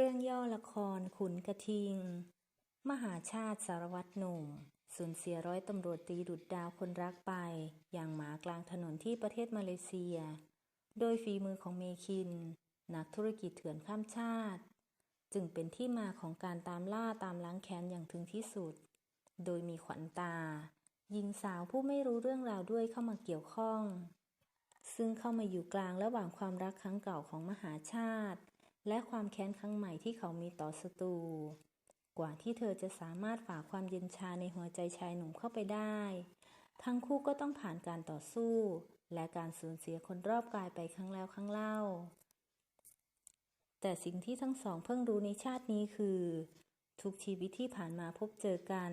เรื่องย่อละครขุนกระทิง มหาชาติสารวัตรหนุ่ม สูญเสียร้อยตำรวจตีดุดดาวคนรักไป อย่างหมากลางถนนที่ประเทศมาเลเซีย โดยฝีมือของเมคิน นักธุรกิจเถื่อนข้ามชาติ จึงเป็นที่มาของการตามล่าตามล้างแค้นอย่างถึงที่สุด โดยมีขวัญตาหญิงสาวผู้ไม่รู้เรื่องราวด้วยเข้ามาเกี่ยวข้อง ซึ่งเข้ามาอยู่กลางระหว่างความรักครั้งเก่าของมหาชาติ และความแค้นครั้งใหม่ที่เขามีต่อศัตรู กว่าที่เธอจะสามารถฝ่าความเย็นชาในหัวใจชายหนุ่มเข้าไปได้ ทั้งคู่ก็ต้องผ่านการต่อสู้ และการสูญเสียคนรอบกายไปครั้งแล้วครั้งเล่า แต่สิ่งที่ทั้งสองเพิ่งรู้ในชาตินี้คือ ทุกชีวิตที่ผ่านมาพบเจอกัน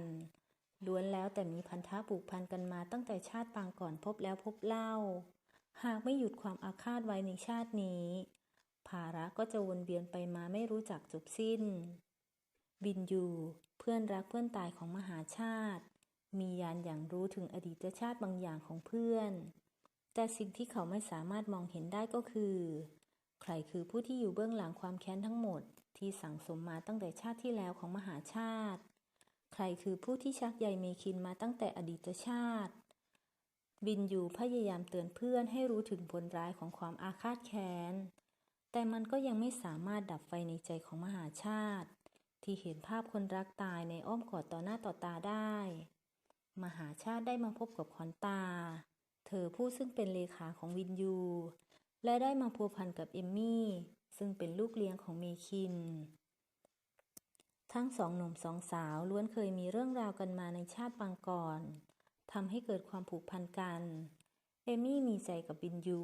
ล้วนแล้วแต่มีพันธะผูกพันกันมาตั้งแต่ชาติปางก่อนพบแล้วพบเล่า หากไม่หยุดความอาฆาตไว้ในชาตินี้ ภาระก็จะวนเวียนไปมาไม่รู้จักจบสิ้น บินยูเพื่อนรักเพื่อนตายของมหาชาติ มียานอย่างรู้ถึงอดีตชาติบางอย่างของเพื่อน แต่สิ่งที่เขาไม่สามารถมองเห็นได้ก็คือ ใครคือผู้ที่อยู่เบื้องหลังความแค้นทั้งหมด ที่สั่งสมมาตั้งแต่ชาติที่แล้วของมหาชาติ ใครคือผู้ที่ชักใยเมคินมาตั้งแต่อดีตชาติ บินยูพยายามเตือนเพื่อนให้รู้ถึงผลร้ายของความอาฆาตแค้น มันก็ยังไม่สามารถดับไฟในใจของมหาชาติ ที่เห็นภาพคนรักตายในอ้อมกอดต่อหน้าต่อตาได้ มหาชาติได้มาพบกับขวัญตา เธอผู้ซึ่งเป็นเลขาของวินยู และได้มาพัวพันกับเอมมี่ ซึ่งเป็นลูกเลี้ยงของเมคิน ทั้งสองหนุ่มสองสาวล้วนเคยมีเรื่องราวกันมาในชาติปางก่อนทำให้เกิดความผูกพันกัน เอมี่มีใจกับบินยู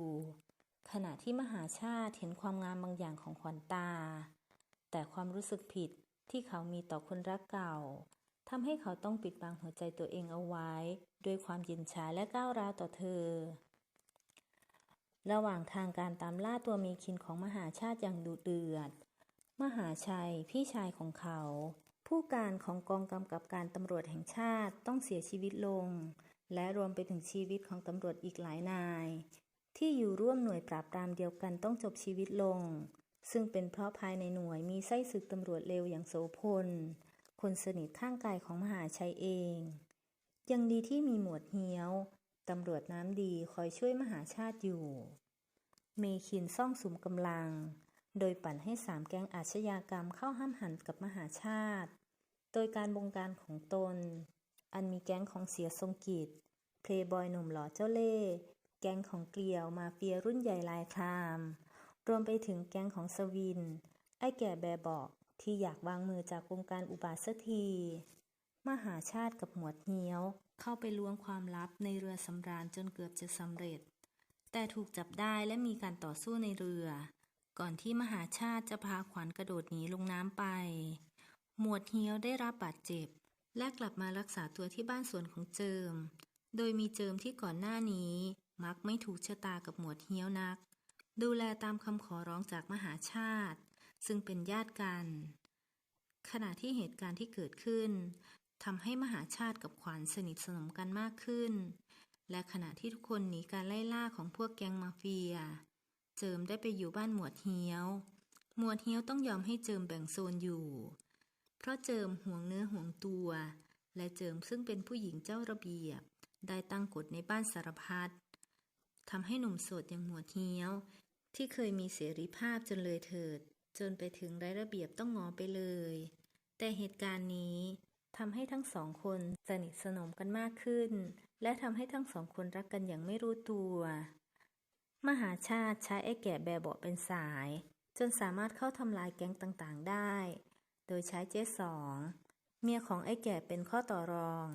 ขณะที่มหาชาติเห็นความงามบางอย่างของขวัญตา แต่ความรู้สึกผิดที่เขามีต่อคนรักเก่าทำให้เขาต้องปิดบังหัวใจตัวเองเอาไว้ ด้วยความย็นชาและก้าวร้าวต่อเธอ ระหว่างทางการตามล่าตัวมีคินของมหาชาติอย่างดุเดือด มหาชัยพี่ชายของเขา ผู้การของกองกำกับการตำรวจแห่งชาติต้องเสียชีวิตลง และรวมไปถึงชีวิตของตำรวจอีกหลายนาย ที่อยู่ร่วมหน่วยปราบปรามเดียวกันต้องจบชีวิตลง ซึ่งเป็นเพราะภายในหน่วยมีไส้ศึกตำรวจเลวอย่างโสพล คนสนิทข้างกายของมหาชัยเอง ยังดีที่มีหมวดเฮี้ยว ตำรวจน้ำดีคอยช่วยมหาชาติอยู่ เมคินซ่องสุมกำลัง โดยปั่นให้สามแก๊งอาชญากรรมเข้าห้ามหันกับมหาชาติ โดยการบงการของตน อันมีแก๊งของเสียทรงกิจเพลย์บอยหนุ่มหล่อเจ้าเล่ แก๊งของเกลียวมาเฟียรุ่นใหญ่ลายคราม รวมไปถึงแก๊งของสวิน ไอ้แก่แบบอกที่อยากวางมือจากวงการอุบาทสักที มหาชาติกับหมวดเฮียว เข้าไปล้วงความลับในเรือสำราญจนเกือบจะสำเร็จ แต่ถูกจับได้และมีการต่อสู้ในเรือ ก่อนที่มหาชาติจะพาขวัญกระโดดหนีลงน้ำไป หมวดเฮียวได้รับบาดเจ็บ และกลับมารักษาตัวที่บ้านสวนของเจิม โดยมีเจิมที่ก่อนหน้านี้ มักไม่ถูกชะตากับหมวดเฮี้ยวนัก ดูแลตามคำขอร้องจากมหาชาติ ซึ่งเป็นญาติกัน ขณะที่เหตุการณ์ที่เกิดขึ้นทำให้มหาชาติกับขวัญสนิทสนมกันมากขึ้น และขณะที่ทุกคนหนีการไล่ล่าของพวกแก๊งมาเฟีย เจิมได้ไปอยู่บ้านหมวดเฮี้ยว หมวดเฮี้ยวต้องยอมให้เจิมแบ่งโซนอยู่ เพราะเจิมห่วงเนื้อห่วงตัว และเจิมซึ่งเป็นผู้หญิงเจ้าระเบียบ ได้ตั้งกฎในบ้านสารพัด ทำให้หนุ่มโสดอย่างหมวดเฮียว ที่เคยมีเสรีภาพจนเลยเถิด จนไปถึงไร้ระเบียบต้องงอไปเลย แต่เหตุการณ์นี้ทำให้ทั้งสองคนสนิทสนมกันมากขึ้น และทำให้ทั้งสองคนรักกันอย่างไม่รู้ตัว มหาชาติใช้ไอ้แก่แบเบาเป็นสาย จนสามารถเข้าทำลายแก๊งต่างๆได้ โดยใช้เจ๊สองเมียของไอ้แก่เป็นข้อต่อรอง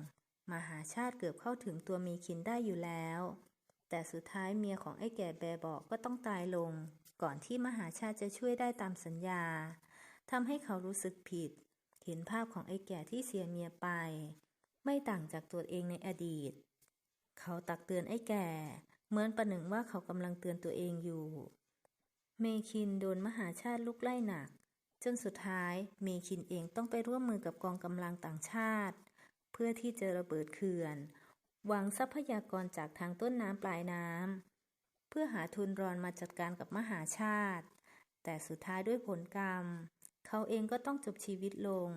มหาชาติเกือบเข้าถึงตัวมีคินได้อยู่แล้ว แต่สุดท้ายเมียของไอ้แก่แบบาะก็ต้องตายลง ก่อนที่มหาชาติจะช่วยได้ตามสัญญาทำให้เขารู้สึกผิด เห็นภาพของไอ้แก่ที่เสียเมียไป ไม่ต่างจากตัวเองในอดีต เขาตักเตือนไอ้แก่ เหมือนประหนึ่งว่าเขากำลังเตือนตัวเองอยู่ เมคินโดนมหาชาติลุกไล่หนัก จนสุดท้ายเมคินเองต้องไปร่วมมือกับกองกำลังต่างชาติ เพื่อที่จะระเบิดเขื่อน วังทรัพยากรจากทางต้นน้ำปลายน้ำเพื่อหาทุนรอนมาจัดการกับมหาชาติ แต่สุดท้ายด้วยผลกรรม เขาเองก็ต้องจบชีวิตลง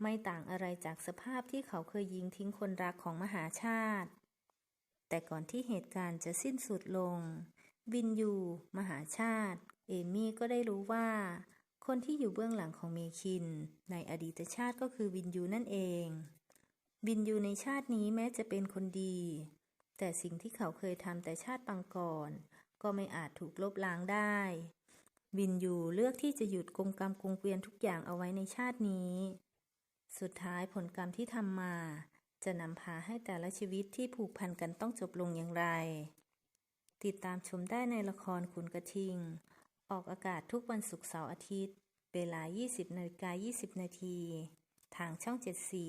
ไม่ต่างอะไรจากสภาพที่เขาเคยยิงทิ้งคนรักของมหาชาติ แต่ก่อนที่เหตุการณ์จะสิ้นสุดลง วินยู มหาชาติ เอมี่ก็ได้รู้ว่า คนที่อยู่เบื้องหลังของเมคิน ในอดีตชาติก็คือวินยูนั่นเอง วินยูในชาตินี้แม้จะเป็นคนดี แต่สิ่งที่เขาเคยทำแต่ชาติปางก่อน ก็ไม่อาจถูกลบล้างได้วินยูเลือกที่จะหยุดกงกรรมกงเกวียนทุกอย่างเอาไว้ในชาตินี้ สุดท้ายผลกรรมที่ทำมา จะนำพาให้แต่ละชีวิตที่ผูกพันกันต้องจบลงอย่างไร ติดตามชมได้ในละครขุนกระทิง ออกอากาศทุกวันศุกร์เสาร์อาทิตย์ เวลา 20นาฬิกา20 นาที ทางช่อง 7 สี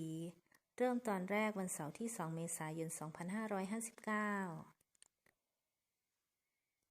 เริ่มตอนแรกวันเสาร์ที่ 2 เมษายน 2559